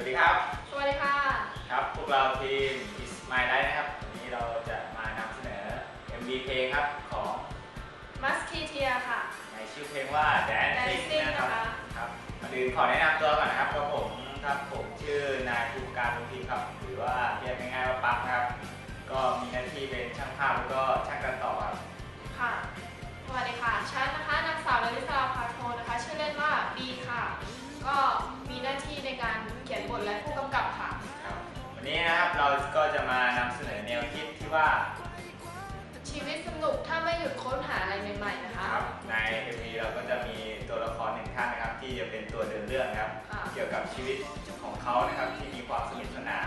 วัสดีครับ สวัสดีค่ะ ครับ พวกเราทีม Is My Life นะครับ วันนี้เราจะมานำเสนอ MV เพลงครับของ มัสคีเทียค่ะ ในชื่อเพลงว่า Dancing Dancing นะครับนะคะครับก่อนอื่นขอแนะนำตัวก่อนนะครับก็ผมครับผมชื่อนายภูมิการลุงพิมพ์ครับ หรือว่าเรียกง่ายๆว่าปั๊กนะครับ ก็มีหน้าที่เป็นช่างภาพแล้วก็ช่างตัดต่อำกับค่ะ ครับวันนี้นะครับเราก็จะมานำเสนอแนวคิดที่ว่าชีวิตสนุกถ้าไม่หยุดค้นหาอะไรใหม่ๆนะคะครับใน MV เราก็จะมีตัวละครหนึ่งท่านนะครับ ที่จะเป็นตัวเดินเรื่องนะครับ ค่ะ เกี่ยวกับชีวิตของเขานะครับที่มีความสนุกสนาน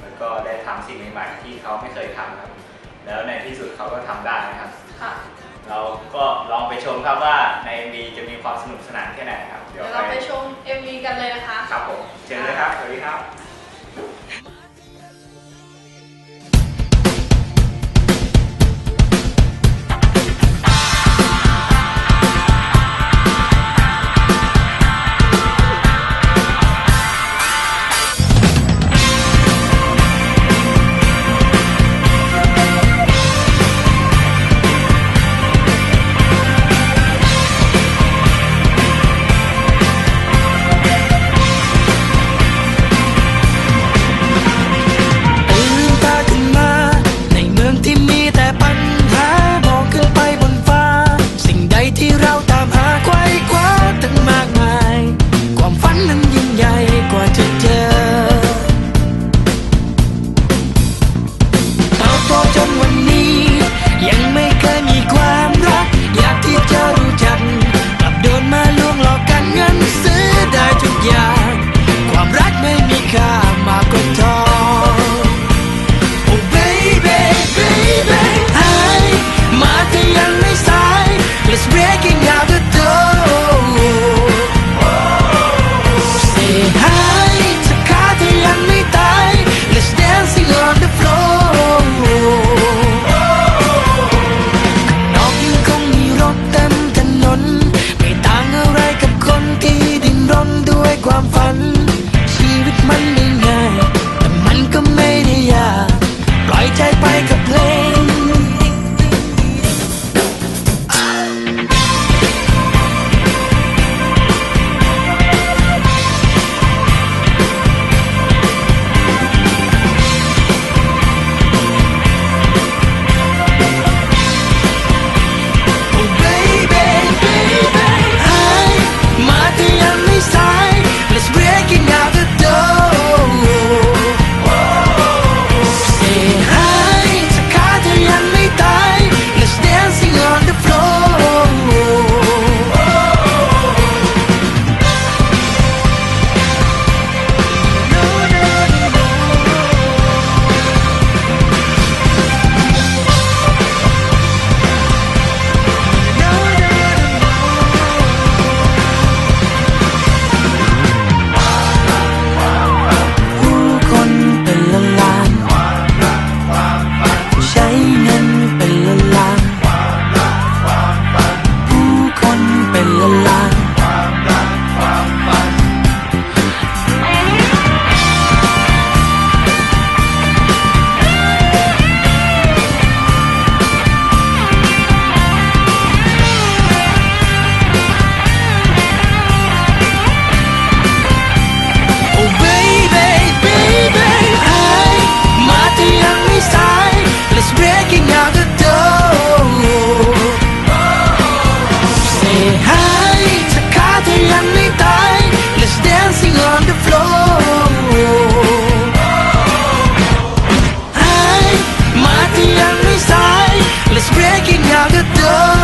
แล้วก็ได้ทำสิ่งใหม่ๆที่เขาไม่เคยทำครับ แล้วในที่สุดเขาก็ทำได้นะครับ ค่ะ เราก็ลองไปชมครับว่าใน MV จะมีความ สนุกสนานแค่ไหนครับ เดี๋ยวเราไปชม MV กันเลยนะคะ ครับผมเชิญเลยครับ สวัสดีครับ ชีวิตมันไม่ง่าย แต่มันก็ไม่ได้ยาก ปล่อยใจไปกับเพลง out the door.